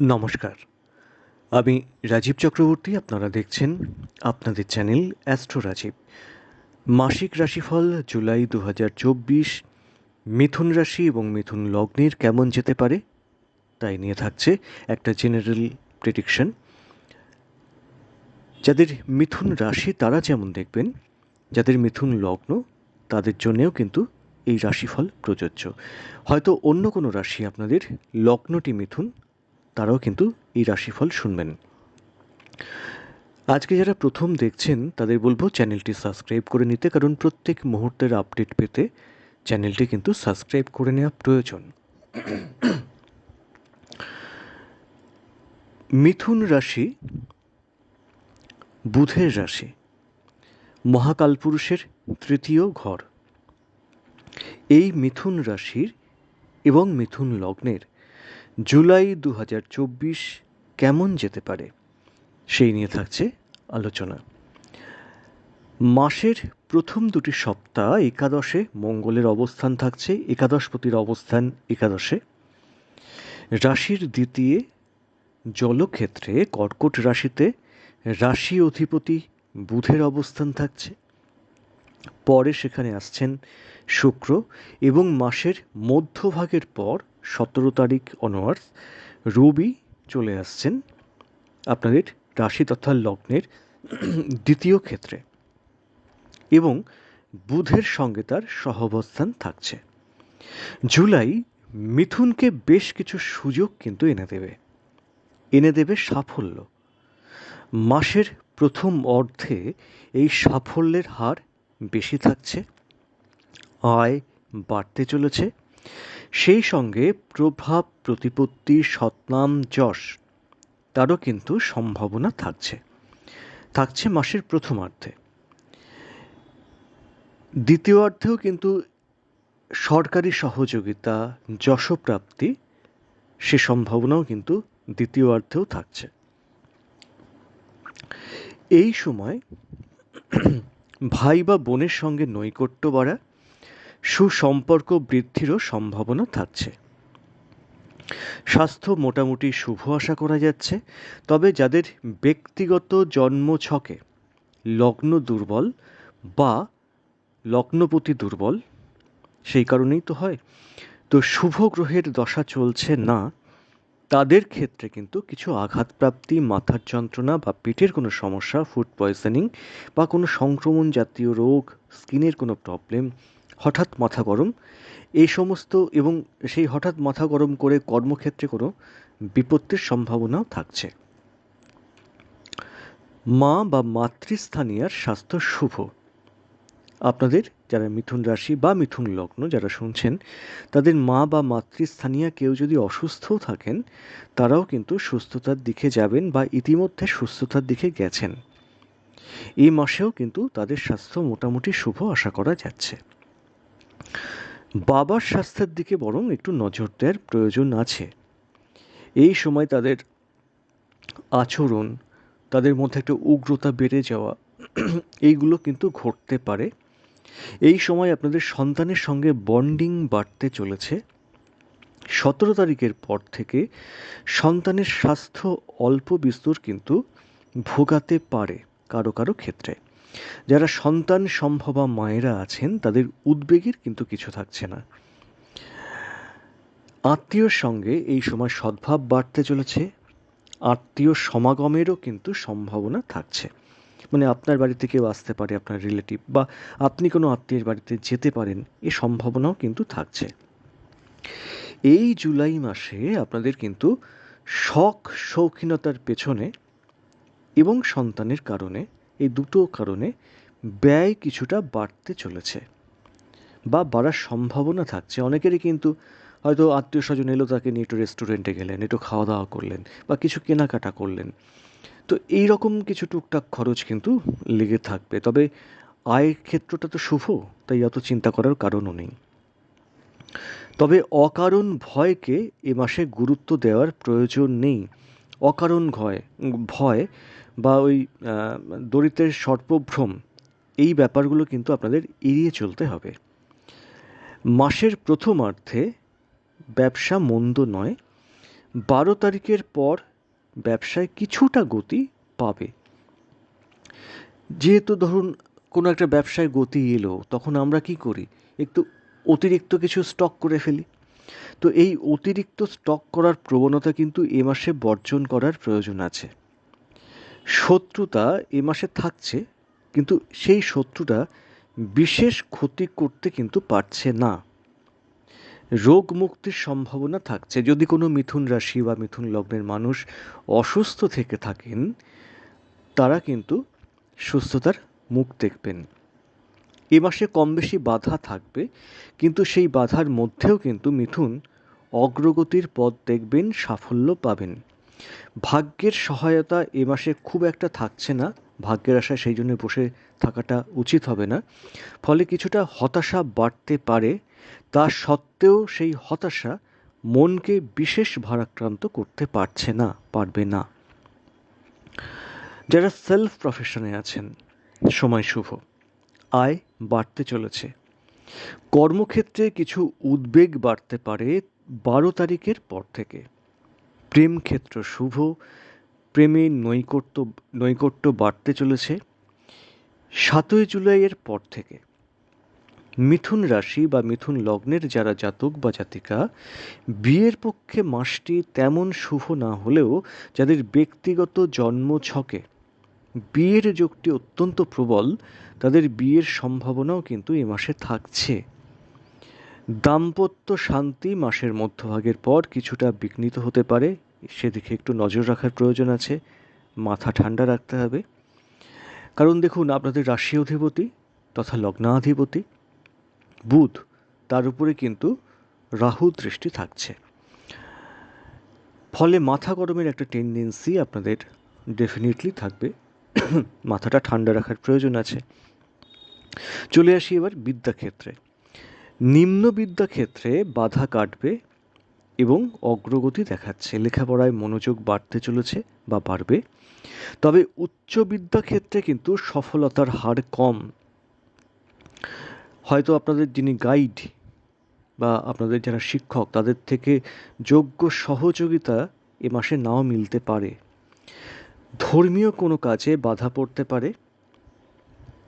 নমস্কার। আমি রাজীব চক্রবর্তী, আপনারা দেখছেন আপনাদের চ্যানেল অ্যাস্ট্রো রাজীব। মাসিক রাশিফল জুলাই দু হাজার চব্বিশ, মিথুন রাশি এবং মিথুন লগ্নের কেমন যেতে পারে, তাই নিয়ে থাকছে একটা জেনারেল প্রেডিকশন যাদের মিথুন রাশি তারা যেমন দেখবেন, যাদের মিথুন লগ্ন, তাদের জন্যেও কিন্তু এই রাশিফল প্রযোজ্য। হয়তো অন্য কোনো রাশি আপনাদের লগ্নটি মিথুন তারাও কিন্তু এই রাশিফল শুনবেন। আজকে যারা প্রথম দেখছেন, তাদের বলব চ্যানেলটি সাবস্ক্রাইব করে নিতে, কারণ প্রত্যেক মুহূর্তের আপডেট পেতে চ্যানেলটি কিন্তু সাবস্ক্রাইব করে নেওয়া প্রয়োজন। মিথুন রাশি, বুধের রাশি মহাকালপুরুষের তৃতীয় ঘর। এই মিথুন রাশির এবং মিথুন লগ্নের জুলাই দু হাজার চব্বিশ কেমন যেতে পারে? সেই নিয়ে থাকছে আলোচনা। মাসের প্রথম দুটি সপ্তাহ একাদশে মঙ্গলের অবস্থান থাকছে, একাদশপতির অবস্থান একাদশে। রাশির দ্বিতীয় জলক্ষেত্রে কর্কট রাশিতে রাশি অধিপতি বুধের অবস্থান থাকছে। পরে সেখানে আসছেন শুক্র এবং মাসের মধ্যভাগের পর সতেরো তারিখ অনওয়ার্স রবি চলে আসছেন আপনাদের রাশি তথা লগ্নের দ্বিতীয় ক্ষেত্রে এবং বুধের সঙ্গে তার সহাবস্থান থাকছে। জুলাই মিথুনকে বেশ কিছু সুযোগ কিন্তু এনে দেবে। এনে দেবে সাফল্য। মাসের প্রথম অর্ধে এই সাফল্যের হার বেশি থাকছে। আয় বাড়তে চলেছে। সেই সঙ্গে প্রভাব প্রতিপত্তি সৎনাম যশ, তারও কিন্তু সম্ভাবনা থাকছে। থাকছে মাসের প্রথমার্ধে। দ্বিতীয়ার্ধেও কিন্তু সরকারি সহযোগিতা, যশপ্রাপ্তি, সে সম্ভাবনাও কিন্তু দ্বিতীয়ার্ধেও থাকছে। এই সময় ভাই বা বোনের সঙ্গে নৈকট্য বাড়া সুসম্পর্ক বৃদ্ধিরও সম্ভাবনা থাকছে। স্বাস্থ্য মোটামুটি শুভ আশা করা যাচ্ছে, তবে যাদের ব্যক্তিগত জন্ম ছকে লগ্ন দুর্বল বা লগ্নপতি দুর্বল, সেই কারণেই তো হয়। তো শুভ গ্রহের দশা চলছে না, তাদের ক্ষেত্রে কিন্তু কিছু আঘাতপ্রাপ্তি, মাথার যন্ত্রণা বা পেটের কোনো সমস্যা ফুড পয়জনিং বা কোনো সংক্রমণ জাতীয় রোগ স্কিনের কোনো প্রবলেম হঠাৎ মাথা গরম। এই সমস্ত এবং সেই হঠাৎ মাথা গরম করে কর্মক্ষেত্রে কোনো বিপত্তির সম্ভাবনাও থাকছে। মা বা মাতৃস্থানীয়ার স্বাস্থ্য শুভ। আপনাদের যারা মিথুন রাশি বা মিথুন লগ্ন যারা শুনছেন, তাদের মা বা মাতৃস্থানীয় কেউ যদি অসুস্থও থাকেন, তারাও কিন্তু সুস্থতার দিকে যাবেন বা ইতিমধ্যে সুস্থতার দিকে গেছেন। এই মাসেও কিন্তু তাদের স্বাস্থ্য মোটামুটি শুভ আশা করা যাচ্ছে। বাবার স্বাস্থ্যের দিকে বরং একটু নজর দেওয়ার প্রয়োজন আছে। এই সময় তাদের আচরণ, তাদের মধ্যে একটা উগ্রতা বেড়ে যাওয়া, এইগুলো কিন্তু ঘটতে পারে। এই সময় আপনাদের সন্তানের সঙ্গে বন্ডিং বাড়তে চলেছে। সতেরো তারিখের পর থেকে সন্তানের স্বাস্থ্য অল্প বিস্তর কিন্তু ভোগাতে পারে কারও কারও ক্ষেত্রে। যারা সন্তান সম্ভবা মায়েরা আছেন, তাদের উদ্বেগের কিন্তু কিছু থাকছে না। আত্মীয়র সঙ্গে এই সময় সদ্ভাব বাড়তে চলেছে। আত্মীয় সমাগমেরও কিন্তু সম্ভাবনা থাকছে। মানে আপনার বাড়িতে কেউ আসতে পারে, আপনার রিলেটিভ বা আপনি কোনো আত্মীয়ের বাড়িতে যেতে পারেন, এ সম্ভাবনাও কিন্তু থাকছে। এই জুলাই মাসে আপনাদের কিন্তু শখ, শৌখিনতার পেছনে এবং সন্তানের কারণে এই দুটো কারণে ব্যয় কিছুটা বাড়তে চলেছে বা বাড়ার সম্ভাবনা থাকছে। অনেকেরই কিন্তু হয়তো আত্মীয় স্বজন এলো তাকে নিয়ে একটু রেস্টুরেন্টে গেলেন, একটু খাওয়া দাওয়া করলেন বা কিছু কেনাকাটা করলেন। তো এই রকম কিছু টুকটাক খরচ কিন্তু লেগে থাকবে। তবে আয়ের ক্ষেত্রটা তো শুভ, তাই অত চিন্তা করার কারণও নেই। তবে অকারণ ভয়কে এ মাসে গুরুত্ব দেওয়ার প্রয়োজন নেই। অকারণ ভয় ভয় বা ওই দরিদ্রের সর্পভ্রম, এই ব্যাপারগুলো কিন্তু আপনাদের এড়িয়ে চলতে হবে। মাসের প্রথমার্ধে ব্যবসা মন্দ নয়, বারো তারিখের পর ব্যবসায় কিছুটা গতি পাবে। যেহেতু ধরুন কোনো একটা ব্যবসায় গতি এলো, তখন আমরা কি করি? একটু অতিরিক্ত কিছু স্টক করে ফেলি। তো এই অতিরিক্ত স্টক করার প্রবণতা কিন্তু এ মাসে বর্জন করার প্রয়োজন আছে। শত্রুতা এ মাসে থাকছে, কিন্তু সেই শত্রুটা বিশেষ ক্ষতি করতে কিন্তু পারছে না। রোগ মুক্তির সম্ভাবনা থাকছে। যদি কোনো মিথুন রাশি বা মিথুন লগ্নের মানুষ অসুস্থ থেকে থাকেন, তারা কিন্তু সুস্থতার মুখ দেখবেন। এ মাসে কম বেশি বাধা থাকবে, কিন্তু সেই বাধার মধ্যেও কিন্তু মিথুন অগ্রগতির পথ দেখবেন, সাফল্য পাবেন। ভাগ্যের সহায়তা এ মাসে খুব একটা থাকছে না। ভাগ্যের আশায় সেই জন্য বসে থাকাটা উচিত হবে না। ফলে কিছুটা হতাশা বাড়তে পারে। তা সত্ত্বেও সেই হতাশা মনকে বিশেষ ভারাক্রান্ত করতে পারছে না, পারবে না। যারা সেলফ প্রফেশনে আছেন, সময় শুভ। আয় বাড়তে চলেছে। কর্মক্ষেত্রে কিছু উদ্বেগ বাড়তে পারে বারো তারিখের পর থেকে। প্রেম ক্ষেত্র শুভ, প্রেমে নৈকট্য নৈকট্য বাড়তে চলেছে। সাতই জুলাইয়ের পর থেকে মিথুন রাশি বা মিথুন লগ্নের যারা জাতক বা জাতিকা, বিয়ের পক্ষে মাসটি তেমন শুভ না হলেও যাদের ব্যক্তিগত জন্ম ছকে বিয়ের যোগটি অত্যন্ত প্রবল, তাদের বিয়ের সম্ভাবনাও কিন্তু এ মাসে থাকছে। দাম্পত্য শান্তি মাসের মধ্যভাগের পর কিছুটা বিঘ্নিত হতে পারে। সেদিকে একটু নজর রাখার প্রয়োজন আছে। মাথা ঠান্ডা রাখতে হবে। কারণ দেখুন, আপনাদের রাশি অধিপতি তথা লগ্নাধিপতি, বুধ তার উপরে কিন্তু রাহু দৃষ্টি থাকছে। ফলে মাথা গরমের একটা টেন্ডেন্সি আপনাদের ডেফিনেটলি থাকবে। মাথাটা ঠান্ডা রাখার প্রয়োজন আছে। চলে আসি এবার বিদ্যাক্ষেত্রে। নিম্ন বিদ্যাক্ষেত্রে বাধা কাটবে এবং অগ্রগতি দেখাচ্ছে। লেখাপড়ায় মনোযোগ বাড়তে চলেছে বা বাড়বে। তবে উচ্চ বিদ্যাক্ষেত্রে কিন্তু সফলতার হার কম। হয়তো আপনাদের যিনি গাইড বা আপনাদের যারা শিক্ষক, তাদের থেকে যোগ্য সহযোগিতা এ মাসে নাও মিলতে পারে। ধর্মীয় কোনো কাজে বাধা পড়তে পারে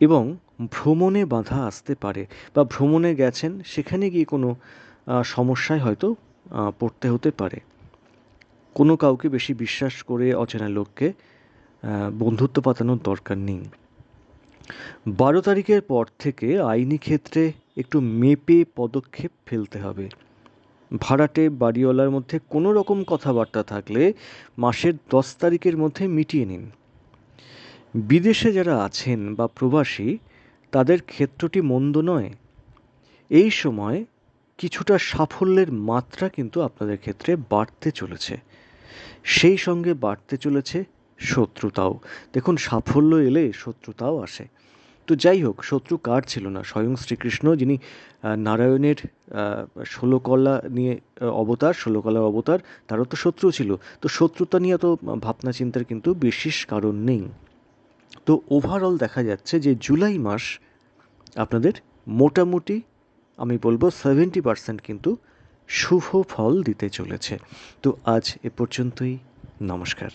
এবং ভ্রমণে বাধা আসতে পারে বা ভ্রমণে গেছেন, সেখানে গিয়ে কোনো সমস্যায় হয়তো পড়তে হতে পারে। কোনো কাউকে বেশি বিশ্বাস করে অচেনা লোককে বন্ধুত্ব পাতানোর দরকার নেই। বারো তারিখের পর থেকে আইনি ক্ষেত্রে একটু মেপে পদক্ষেপ ফেলতে হবে। ভাড়াটে বাড়িওয়ালার মধ্যে কোনো রকম কথাবার্তা থাকলে মাসের দশ তারিখের মধ্যে মিটিয়ে নিন। বিদেশে যারা আছেন বা প্রবাসী তাদের ক্ষেত্রটি মন্দ নয়। এই সময় কিছুটা সাফল্যের মাত্রা কিন্তু আপনাদের ক্ষেত্রে বাড়তে চলেছে। সেই সঙ্গে বাড়তে চলেছে শত্রুতাও। দেখুন, সাফল্য এলে শত্রুতাও আসে। তো যাই হোক, শত্রু কার ছিল না? স্বয়ং শ্রীকৃষ্ণ, যিনি নারায়ণের ষোলকলা নিয়ে অবতার, ষোলকলার অবতার, তারও তো শত্রু ছিল। তো শত্রুতা নিয়ে তো ভাবনা চিন্তার কিন্তু বিশেষ কারণ নেই। তো ওভারঅল দেখা যাচ্ছে যে জুলাই মাস আপনাদের মোটামুটি, আমি বলব সেভেন্টি পার্সেন্ট কিন্তু শুভ ফল দিতে চলেছে। তো আজ এ পর্যন্তই, নমস্কার।